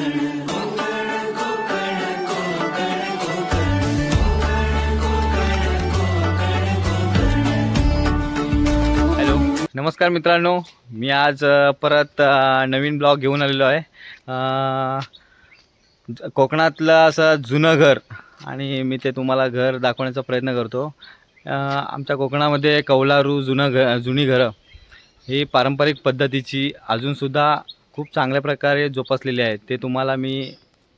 Hello. नमस्कार मित्रांनो. मी आज परत नवीन ब्लॉग घेऊन आलेलो आहे. ज- कोकणातलं असं जुनं घर आणि मी ते तुम्हाला घर दाखवण्याचा प्रयत्न करतो. आमच्या कोकणामध्ये कौलारू जुनं घ जुनी घरं ही पारंपरिक पद्धतीची अजूनसुद्धा खूप चांगल्या प्रकारे जोपासलेले आहेत. ते तुम्हाला मी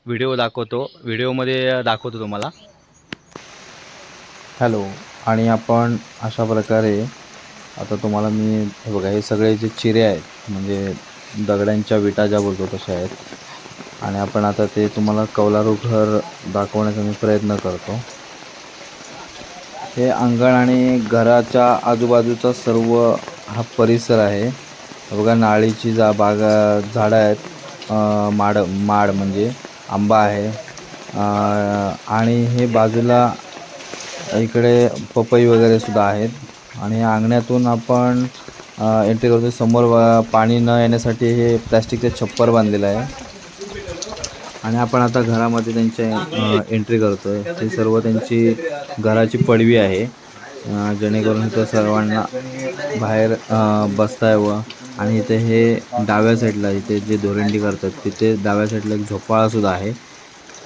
व्हिडिओ दाखवतो. व्हिडिओमध्ये दाखवतो तुम्हाला. हॅलो. आणि आपण अशा प्रकारे आता तुम्हाला मी हे बघा हे सगळे जे चिरे आहेत म्हणजे दगडांच्या विटा ज्या बोलतो तशा आहेत. आणि आपण आता ते तुम्हाला कौलारू घर दाखवण्याचा मी प्रयत्न करतो. हे अंगण आणि घराच्या आजूबाजूचा सर्व हा परिसर आहे. बघा नाळीची जा बागा झाडं आहेत. माड माड म्हणजे आंबा आहे. आणि हे बाजूला इकडे पपई वगैरे सुद्धा आहेत. आणि अंगण्यातून आपण एंट्री करतो समोर पाणी न येण्यासाठी हे प्लॅस्टिकचे छप्पर बांधलेलं आहे. आणि आपण आता घरामध्ये त्यांच्या एंट्री करतो आहे ते सर्व त्यांची घराची पडवी आहे. जेणेकरून इथं सर्वांना बाहेर बसता यावं. आणि इथे हे डाव्या साईडला इथे जे दोरंडी करतात तिथे डाव्या साईडला एक झोपाळासुद्धा आहे.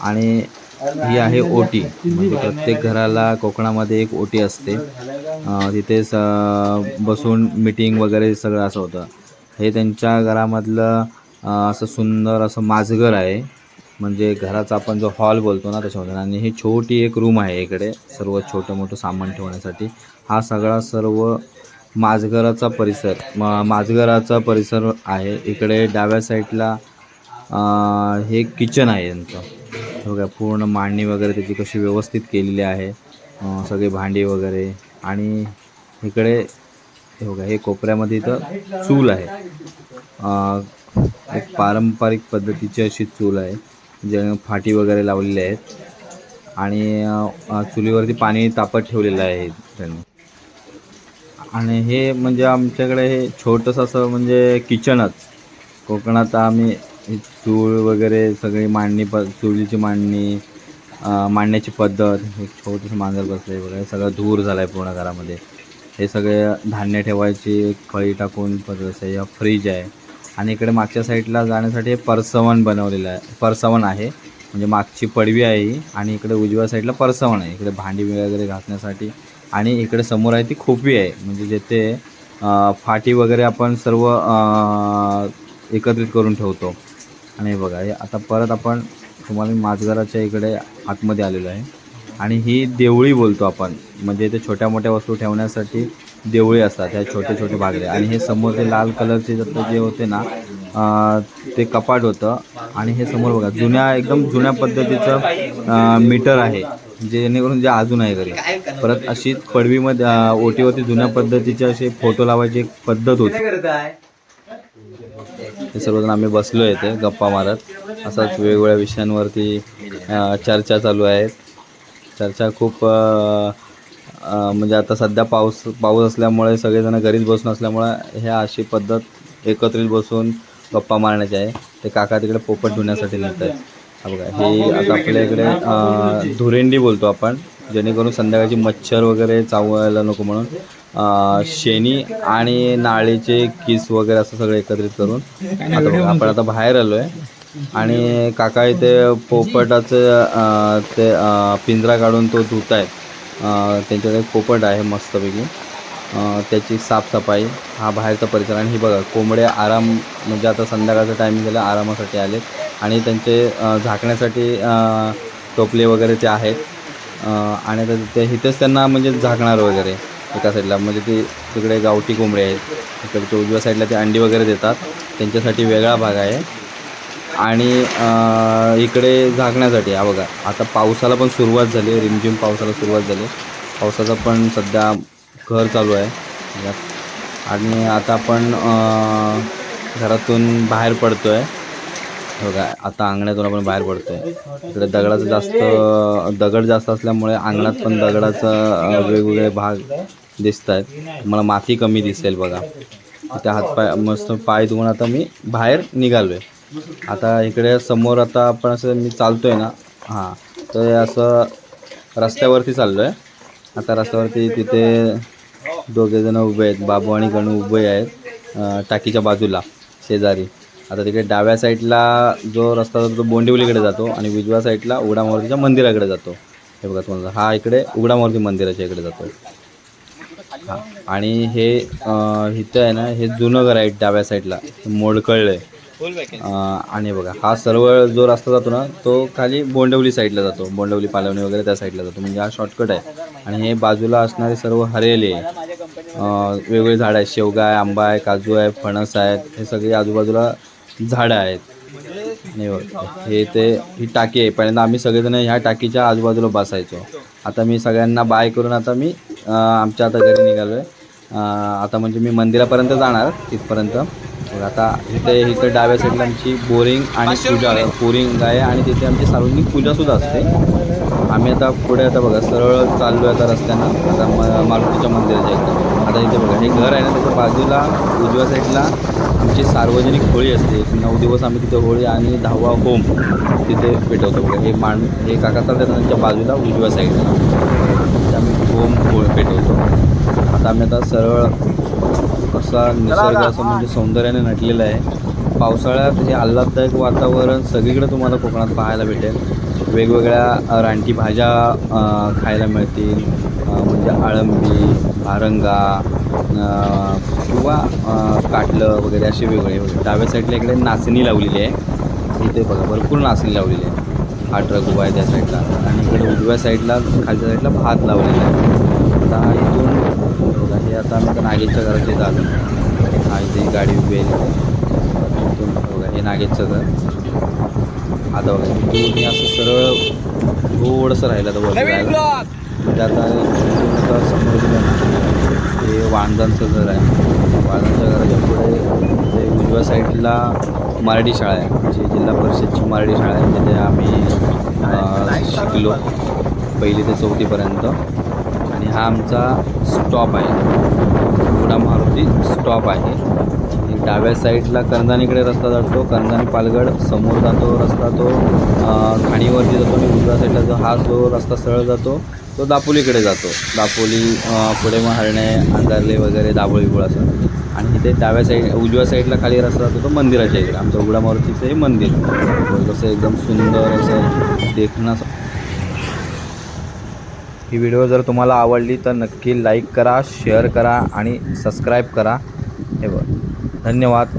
आणि ही आहे ओटी. म्हणजे प्रत्येक घराला कोकणामध्ये एक ओटी असते. तिथे स बसून मिटिंग वगैरे सगळं असं होतं. हे त्यांच्या घरामधलं असं सुंदर असं माझघर आहे. म्हणजे घराचा आपण जो हॉल बोलतो ना त्याच्यामध्ये. आणि ही छोटी एक रूम आहे इकडे सर्व छोटं मोठं सामान ठेवण्यासाठी. हा सगळा सर्व माझघराचा परिसर. म माझघराचा परिसर आहे. इकडे डाव्या साईडला हे किचन आहे यांचं. बघा पूर्ण मांडणी वगैरे त्याची कशी व्यवस्थित केलेली आहे. सगळी भांडी वगैरे. आणि इकडे हे बघा हे कोपऱ्यामध्ये इथं चूल आहे. एक पारंपरिक पद्धतीची अशी चूल आहे जे फाटी वगैरे लावलेली आहेत. आणि चुलीवरती पाणी तापत ठेवलेलं आहे त्यांनी. आणि हे म्हणजे आमच्याकडे हे छोटंसं असं म्हणजे किचनच. कोकणात आम्ही चूळ वगैरे सगळी मांडणी प चुलीची मांडणी मांडण्याची पद्धत हे छोटंसं मांजर बसले आहे वगैरे सगळं धूर झाला आहे पूर्ण घरामध्ये. हे सगळे धान्य ठेवायची एक फळी टाकून पद्धत आहे फ्रीज आहे. आणि इकडे मागच्या साईडला जाण्यासाठी हे परसवण बनवलेलं आहे. परसवण आहे. म्हणजे मागची पडवी आहे ही. आणि इकडे उजव्या साईडला परसवण आहे. इकडे भांडी वगैरे घासण्यासाठी आणि इकडे समोर आहे ती खोपी आहे. म्हणजे जिथे फाटी वगैरे आपण सर्व एकत्रित करून ठेवतो. आणि हे बघा हे आता परत आपण तुम्हाला माजघराच्या इकडे आतमध्ये आलेलो आहे. आणि ही देवळी बोलतो आपण. म्हणजे ते छोट्या मोठ्या वस्तू ठेवण्यासाठी देवळी असतात. ह्या छोटे छोटे भागले आणि हे समोर ते लाल कलरचे जसं जे होते ना ते कपाट होतं. आणि हे समोर बघा जुन्या एकदम जुन्या पद्धतीचं मीटर आहे. जेणेकरून जे अजून आहे घरी. परत अशीच पडवीमध्ये ओटीवरती जुन्या पद्धतीचे असे फोटो लावायची एक पद्धत होती. हे सर्वजण आम्ही बसलो आहे ते गप्पा मारत. असंच वेगवेगळ्या विषयांवरती चर्चा चालू आहेत. चर्चा खूप म्हणजे आता सध्या पाऊस पाऊस असल्यामुळे सगळेजण घरीच बसून असल्यामुळे ह्या अशी पद्धत एकत्रित बसून गप्पा मारण्याची आहे. ते काका तिकडे पोपट धुण्यासाठी नेत आहेत बघा हे आता आपल्या इकडे धुरेंडी बोलतो आपण जेणेकरून संध्याकाळची मच्छर वगैरे चावायला नको म्हणून शेणी आणि नाळीचे किस वगैरे असं सगळं एकत्रित करून आता आपण आता बाहेर आलो आहे आणि काका इथे पोपटाचं ते पिंजरा काढून तो धुत आहेत त्यांच्याकडे पोपट आहे मस्तपैकी. त्याची साफसफाई हा बाहेरचा परिसर आणि ही बघा कोंबडे आराम म्हणजे आता संध्याकाळचा टायमिंग झाला आरामासाठी आलेत. आणि त्यांचे झाकण्यासाठी टोपले वगैरे ते आहेत. आणि ते इथेच त्यांना म्हणजे झाकणार वगैरे एका साईडला म्हणजे ती तिकडे गावठी कोंबडी आहेत. तिकडच्या उजव्या साईडला ते अंडी वगैरे देतात. त्यांच्यासाठी वेगळा भाग आहे. आणि इकडे झाकण्यासाठी हा बघा. आता पावसाला पण सुरुवात झाली रिमझिम पावसाला सुरुवात झाली पावसाचा पण सध्या घर चालू आहे. आणि आता आपण घरातून बाहेर पडतो आहे हो बघा आता अंगणातून आपण बाहेर पडतो आहे इकडे दगडाचं जास्त दगड जास्त असल्यामुळे अंगणात पण दगडाचा वेगवेगळे भाग दिसत आहेत मला माती कमी दिसेल बघा. त्या हातपाय मस्त पाय धुवून आता मी बाहेर निघालो आहे आता इकडे समोर आता आपण असं मी चालतोय ना हां. तर असं रस्त्यावरती चाललो आहे आता रस्त्यावरती तिथे दोघे जण उभे आहेत. बाबू आणि गणू उभे आहेत टाकीच्या बाजूला शेजारी. आता तिकडे डाव्या साईडला जो रस्ता जातो तो बोंडिवलीकडे जातो आणि उजव्या साईडला उघडामारुतीच्या मंदिराकडे जातो. हे बघा तुम्हाला. हा इकडे उघडामारुती मंदिराच्या इकडे जातो. हा. आणि हे इथं आहे ना हे जुनं घर आहे डाव्या साईडला. मोडकळलं आहे. आणि बघा हा सर्व जो रस्ता जातो ना तो खाली बोंडवली साईडला जातो. बोंडवली पालवणी वगैरे त्या साईडला जातो. म्हणजे हा शॉर्टकट आहे. आणि हे बाजूला असणारे सर्व हरेले आहे. अं, झाडं आहेत. शेवगा आहे आंबा आहे काजू आहे फणस आहेत. हे सगळे आजूबाजूला झाडं आहेत. बघ हे ते ही टाकी आहे. पहिल्यांदा आम्ही सगळेजण ह्या टाकीच्या आजूबाजूला बसायचो. आता मी सगळ्यांना बाय करून आता मी आमच्या आता घरी निघालो आहे आता म्हणजे मी मंदिरापर्यंत जाणार तिथपर्यंत आता इथे इथं डाव्या साईडला आमची बोरिंग आणि पूजा बोरिंग आहे आणि तिथे आमची सार्वजनिक पूजासुद्धा असते. आम्ही आता पुढे आता बघा सरळ चाललो आहे आता रस्त्यानं. आता म मारुतीच्या मंदिराच्या इथं. आता इथे बघा हे घर आहे ना त्याच्या बाजूला उजव्या साईडला आमची सार्वजनिक होळी असते. नऊ दिवस आम्ही तिथे होळी आणि दहावा होम तिथे पेटवतो बघा. हे मान हे काका चालतात त्यांच्या बाजूला उजव्या साईडला तिथे आम्ही होम होळी पेटवतो. आता आम्ही आता सरळ असा निसर्ग असं म्हणजे सौंदर्याने नटलेलं आहे. पावसाळ्यात हे आल्हाददायक वातावरण सगळीकडे तुम्हाला कोकणात पाहायला भेटेल. वेगवेगळ्या रानटी भाज्या खायला मिळतील. म्हणजे आळंबी भारंगा किंवा काटलं वगैरे असे वेगवेगळे वगैरे. डाव्या साईडला इकडे नाचणी लावलेली आहे. इथे बघा भरपूर नाचणी लावलेली आहे. हा ट्रक उभा आहे त्या साईडला. आणि इकडे उजव्या साईडला खालच्या साईडला भात लावलेला आहे. आता इथून बघा हे आता आम्ही नागेशच्या घराचे झालो हा इथे गाडी उभी आहे. इथून बघा हे नागेशचं घर. आता बघा इथून असं सरळ थोडंसं राहिलं आता वरती जायला म्हणजे आता आता समोर गेलं ना हे वांजांचं घर आहे. वाणजांच्या घराच्या पुढे ते उजव्या साईडला मराठी शाळा आहे. म्हणजे जिल्हा परिषदची मराठी शाळा आहे. तिथे आम्ही शिकलो. पहिली ते चौथीपर्यंत. आणि हा आमचा स्टॉप आहे. पुणा मारुती स्टॉप आहे. डाव्या साईडला कर्ंदानीकडे रस्ता जातो. कर्ंदानी पालगड समोर जातो रस्ता तो खाणीवरती जातो आणि उजव्या साईडला जो हा जो रस्ता सरळ जातो तो दापोलीकडे जातो. दापोली पुढे मग हरणे अंधारले वगैरे दाबोळी गुळ असं. आणि इथे डाव्या साईड उजव्या साईडला खाली रस्ता जातो तो मंदिराच्या इकडे. आमचं उघडा मारुतीचं हे मंदिर. कसं एकदम सुंदर असं देखणं ही व्हिडिओ जर तुम्हाला आवडली तर नक्की लाईक करा शेअर करा आणि सबस्क्राईब करा. हे बघ. धन्यवाद.